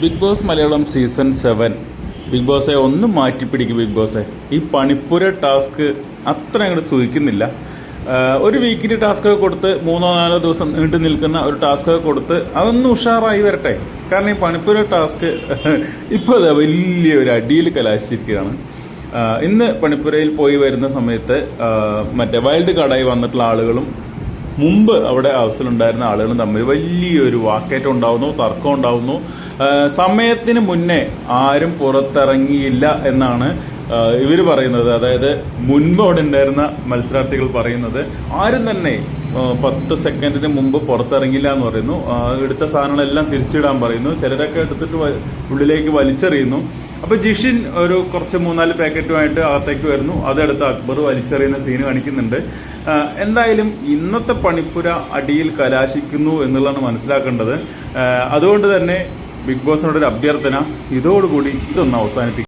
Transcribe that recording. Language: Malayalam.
Big boss Malayalam season seven big ബോസെ ഒന്ന് മാറ്റിപ്പിടിക്കും ബിഗ് ബോസെ ഈ പണിപ്പുര ടാസ്ക് അത്ര അങ്ങോട്ട് സൂചിക്കുന്നില്ല ഒരു വീക്കിന്റെ ടാസ്ക് കൊടുത്ത് മൂന്നോ നാലോ ദിവസം നീണ്ടു നിൽക്കുന്ന ഒരു ടാസ്ക് കൊടുത്ത് അതൊന്ന് ഉഷാറായി വരട്ടെ. കാരണം ഈ പണിപ്പുര ടാസ്ക് ഇപ്പോൾ അതാ വലിയ ഒരു അടിയിൽ കലാശിച്ചിരിക്കുകയാണ്. ഇന്ന് പണിപ്പുരയിൽ പോയി വരുന്ന സമയത്ത് മറ്റേ വൈൽഡ് കാർഡായി വന്നിട്ടുള്ള ആളുകളും മുമ്പ് അവിടെ ഹൗസിലുണ്ടായിരുന്ന ആളുകളും തമ്മിൽ വലിയൊരു വാക്കേറ്റം ഉണ്ടാവുന്നു തർക്കം ഉണ്ടാവുന്നു. സമയത്തിന് മുന്നേ ആരും പുറത്തിറങ്ങിയില്ല എന്നാണ് ഇവർ പറയുന്നത്. അതായത് മുൻപ് അവിടെ ഉണ്ടായിരുന്ന മത്സരാർത്ഥികൾ പറയുന്നത് ആരും തന്നെ പത്ത് സെക്കൻഡിന് മുമ്പ് പുറത്തിറങ്ങില്ല എന്ന് പറയുന്നു. എടുത്ത സാധനങ്ങളെല്ലാം തിരിച്ചിടാൻ പറയുന്നു. ചിലരൊക്കെ എടുത്തിട്ട് ഉള്ളിലേക്ക് വലിച്ചെറിയുന്നു. അപ്പോൾ ജിഷിൻ ഒരു കുറച്ച് മൂന്നാൽ പാക്കറ്റുമായിട്ട് അകത്തേക്ക് വരുന്നു. അതെടുത്ത് അക്ബർ വലിച്ചെറിയുന്ന സീന് കാണിക്കുന്നുണ്ട്. എന്തായാലും ഇന്നത്തെ പണിപ്പുര അടിയിൽ കലാശിക്കുന്നു എന്നുള്ളതാണ് മനസ്സിലാക്കേണ്ടത്. അതുകൊണ്ട് തന്നെ ബിഗ് ബോസിനോടൊരു അഭ്യർത്ഥന. ഇതോടുകൂടി ഇതൊന്ന് അവസാനിപ്പിക്കും.